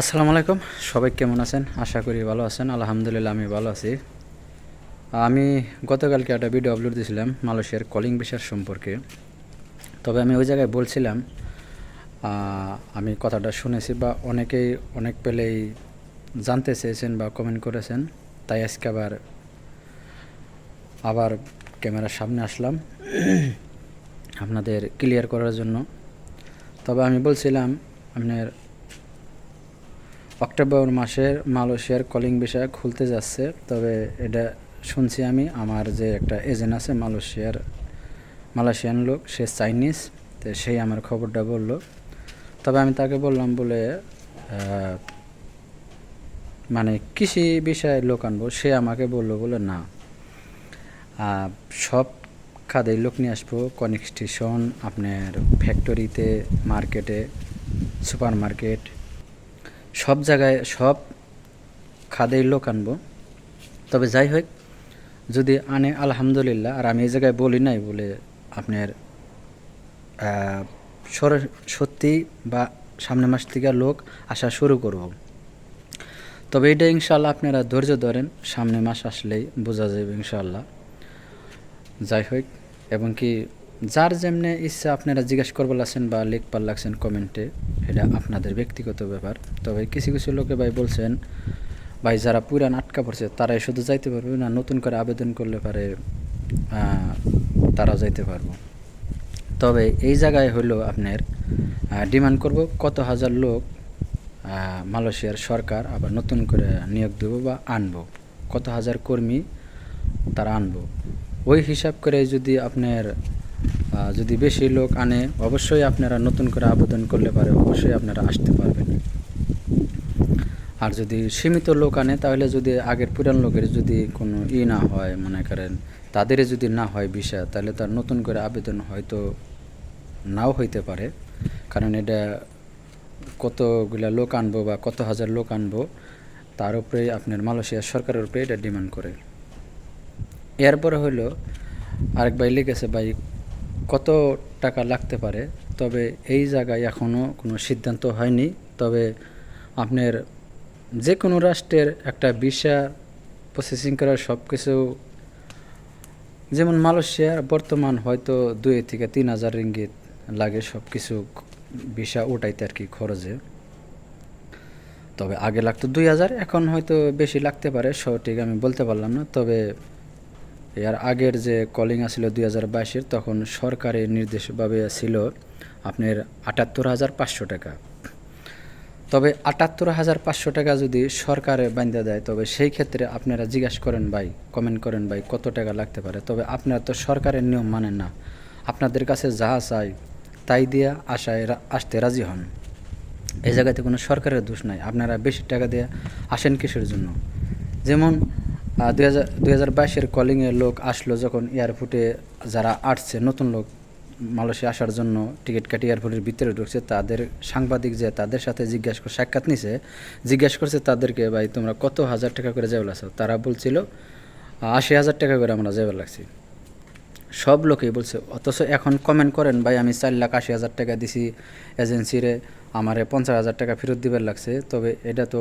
আসসালামু আলাইকুম। সবাই কেমন আছেন? আশা করি ভালো আছেন। আলহামদুলিল্লাহ, আমি ভালো আছি। আমি গতকালকে একটা ভিডিও আপলোড দিয়েছিলাম মালয়েশিয়ার কলিং বিষয়ের সম্পর্কে। তবে আমি ওই জায়গায় বলছিলাম আমি কথাটা শুনেছি বা অনেকেই অনেক পেলেই জানতে চেয়েছেন বা কমেন্ট করেছেন। তাই আজকে আবার আবার ক্যামেরার সামনে আসলাম আপনাদের ক্লিয়ার করার জন্য। তবে আমি বলছিলাম, আপনার অক্টোবর মাসের মালয়েশিয়ার কলিং বিষয় খুলতে যাচ্ছে, তবে এটা শুনছি আমি, আমার যে একটা এজেন্ট আছে মালয়েশিয়ার, মালয়েশিয়ান লোক, সে চাইনিজ, তো সেই আমার খবরটা বলল। তবে আমি তাকে বললাম বলে মানে কৃষি বিষয়ে লোক আনব, সে আমাকে বলল বলে না। সব খাদেই লোক নিয়ে আসব কনেকস্টেশন আপনার ফ্যাক্টরিতে মার্কেটে সুপার মার্কেট সব জায়গায় সব খাদেই লোক আনব। তবে যাই হোক, যদি আনে, আলহামদুলিল্লাহ। আর আমি এই জায়গায় বলি নাই বলে আপনার সত্যি বা সামনের মাস থেকে লোক আসা শুরু করব। তবে এটা ইনশাল্লাহ আপনারা ধৈর্য ধরেন সামনে মাস আসলেই বোঝা যাবে ইনশাল্লাহ যাই হোক, এবং কি যার যেমনে ইচ্ছা আপনারা জিজ্ঞেস করবার লাগছেন বা লিখবার লাগছেন কমেন্টে, এটা আপনাদের ব্যক্তিগত ব্যাপার। তবে কিছু কিছু লোকে ভাই বলছেন, ভাই যারা পুরান আটকা পড়ছে, তারাই শুধু যাইতে পারবে না, নতুন করে আবেদন করলে পারে তারাও যাইতে পারব। তবে এই জায়গায় হলো আপনার ডিমান্ড করব কত হাজার লোক মালয়েশিয়ার সরকার আবার নতুন করে নিয়োগ দেবো বা আনব। কত হাজার কর্মী তারা আনব। ওই হিসাব করে যদি আপনার যদি বেশি লোক আনে, অবশ্যই আপনারা নতুন করে আবেদন করলে পারে, অবশ্যই আপনারা আসতে পারবেন। আর যদি সীমিত লোক আনে, তাহলে যদি আগের পুরান লোকের যদি কোনো ই না হয়, মনে করেন তাদের যদি না হয় বিষয় তাহলে তার নতুন করে আবেদন হয়তো নাও হইতে পারে। কারণ এটা কতগুলা লোক আনব বা কত হাজার লোক আনব, তার উপরে আপনার মালয়েশিয়া সরকারের উপরে এটা ডিমান্ড করে। এরপরে হলো আরেক ভাই লিখেছে, ভাই কত টাকা লাগতে পারে, তবে এই জায়গায় এখনও কোনো সিদ্ধান্ত হয়নি। তবে আপনার যে কোনো রাষ্ট্রের একটা ভিসা প্রসেসিং করার সব কিছু যেমন মালয়েশিয়ার বর্তমান হয়তো দুই থেকে তিন হাজার রিঙ্গিত লাগে সব কিছু ভিসা ওটাইতে আর কি খরচে। তবে আগে লাগতো দুই হাজার, এখন হয়তো বেশি লাগতে পারে, সঠিক আমি বলতে পারলাম না। তবে এর আগের যে কলিং আসছিল দুই হাজার বাইশের, তখন সরকারের নির্দেশভাবে ছিল আপনার আটাত্তর হাজার পাঁচশো টাকা। তবে আটাত্তর হাজার পাঁচশো টাকা যদি সরকারে বান্ধা দেয়, তবে সেই ক্ষেত্রে আপনারা জিজ্ঞাসা করেন ভাই কমেন্ট করেন ভাই, কত টাকা লাগতে পারে? তবে আপনারা তো সরকারের নিয়ম মানেন না। আপনাদের কাছে যাহা চাই, তাই দিয়ে আশায় আসতে রাজি হন। এই জায়গাতে কোনো সরকারের দোষ নাই। আপনারা বেশি টাকা দিয়ে আসেন কিসের জন্য? যেমন দুই হাজার বাইশের কলিংয়ের লোক আসলো যখন এয়ারপোর্টে যারা আসছে, নতুন লোক মালয়েশিয়া আসার জন্য টিকিট কাটি এয়ারপোর্টের ভিতরে ঢুকছে, তাদের সাংবাদিক যে তাদের সাথে জিজ্ঞাসা করে সাক্ষাৎ নিছে, জিজ্ঞাসা করছে তাদেরকে, ভাই, তোমরা কত হাজার টাকা করে যাবে লাগছো? তারা বলছিল, আশি হাজার টাকা করে আমরা যাবে লাগছি। সব লোকেই বলছে, অথচ এখন কমেন্ট করেন, ভাই, আমি চার লাখ আশি হাজার টাকা দিছি এজেন্সিরে আমারে পঞ্চাশ হাজার টাকা ফেরত দিবার লাগছে। তবে এটা তো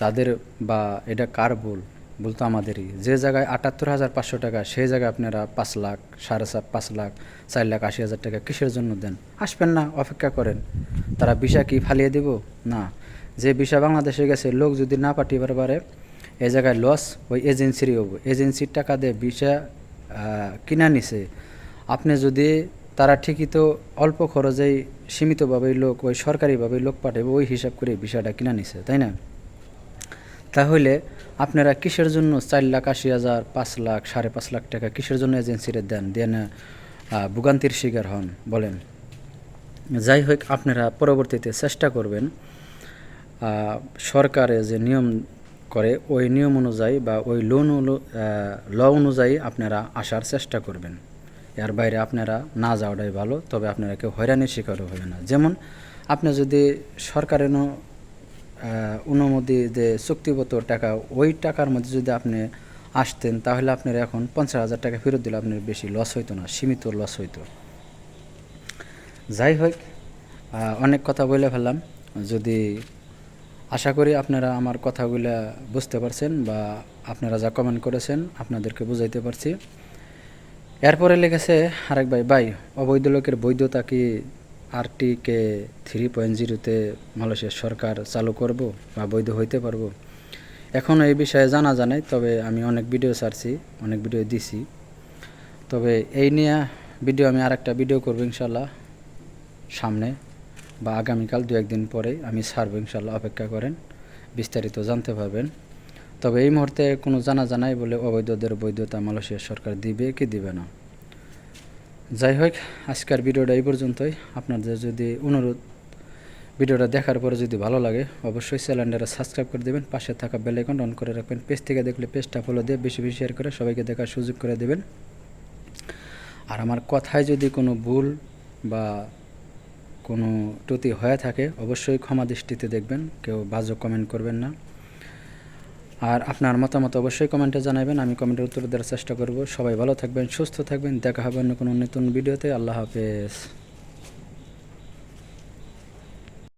তাদের বা এটা কার ভুল? ভুল তো আমাদেরই। যে জায়গায় আটাত্তর হাজার পাঁচশো টাকা, সেই জায়গায় আপনারা পাঁচ লাখ, সাড়ে সাত পাঁচ লাখ, চার লাখ, আশি হাজার টাকা কিসের জন্য দেন? আসবেন না, অপেক্ষা করেন। তারা বিষা কি ফালিয়ে দেব? না। যে বিষা বাংলাদেশে গেছে, লোক যদি না পাঠিয়ে পারে এ জায়গায় লস ওই এজেন্সিরই হব এজেন্সির টাকা দিয়ে বিষা কিনা নিছে। আপনি যদি তারা ঠিকই তো অল্প খরচেই সীমিতভাবেই লোক, ওই সরকারিভাবেই লোক পাঠাবে ওই হিসাব করে বিষয়টা কিনা নিছে, তাই না? তাহলে আপনারা কিসের জন্য চার লাখ আশি হাজার, পাঁচ লাখ, সাড়ে পাঁচ লাখ টাকা কিসের জন্য এজেন্সিরে দেন? দেন ভোগান্তির শিকার হন, বলেন। যাই হোক, আপনারা পরবর্তীতে চেষ্টা করবেন সরকারে যে নিয়ম করে, ওই নিয়ম অনুযায়ী বা ওই লোন ল অনুযায়ী আপনারা আসার চেষ্টা করবেন। এর বাইরে আপনারা না যাওয়াটাই ভালো, তবে আপনারা কেউ হয়রানির শিকারও হবে না। যেমন, আপনি যদি সরকারের অনুমতি যে চুক্তিগত টাকা, ওই টাকার মধ্যে যদি আপনি আসতেন, তাহলে আপনার এখন পঞ্চাশ হাজার টাকা ফেরত দিলে আপনার বেশি লস হইতো না, সীমিত লস হইতো। যাই হোক অনেক কথা বলে ফেললাম। যদি আশা করি আপনারা আমার কথাগুলো বুঝতে পারছেন বা আপনারা যা কমেন্ট করেছেন, আপনাদেরকে বুঝাইতে পারছি। এরপরে লেগেছে আরেক ভাই ভাই, অবৈধ লোকের বৈধতা কি আরটিকে থ্রি পয়েন্ট জিরোতে মালয়েশিয়ার সরকার চালু করব বা বৈধ হইতে পারব। এখনও এই বিষয়ে জানা জানাই তবে আমি অনেক ভিডিও ছাড়ছি, অনেক ভিডিও দিছি। তবে এই নিয়ে ভিডিও আমি আরেকটা ভিডিও করব ইনশাল্লাহ সামনে বা আগামীকাল দু একদিন পরে আমি ছাড়বো ইনশাল্লাহ অপেক্ষা করেন, বিস্তারিত জানতে পারবেন। তবে এই মুহূর্তে কোনো জানা জানাই বলে অবৈধদের বৈধতা মালয়েশিয়া সরকার দিবে কি দিবে না। যাই হোক আজকের ভিডিওটা এই পর্যন্তই। আপনাদের যদি অনুরোধ ভিডিওটা দেখার পরে যদি ভালো লাগে, অবশ্যই চ্যানেলটা সাবস্ক্রাইব করে দেবেন, পাশে থাকা বেল আইকন অন করে রাখবেন। পেজ থেকে দেখলে পেজটা ফলো দিয়ে বেশি বেশি শেয়ার করে সবাইকে দেখার সুযোগ করে দেবেন। আর আমার কথায় যদি কোনো ভুল বা কোনো ত্রুটি হয়ে থাকে, অবশ্যই ক্ষমা দৃষ্টিতে দেখবেন, কেউ বাজে কমেন্ট করবেন না। আর আপনার মতামত অবশ্যই কমেন্টে জানাবেন, আমি কমেন্টের উত্তর দেওয়ার চেষ্টা করব। সবাই ভালো থাকবেন, সুস্থ থাকবেন, দেখা হবে অন্য কোনো নতুন ভিডিওতে। আল্লাহ হাফেজ।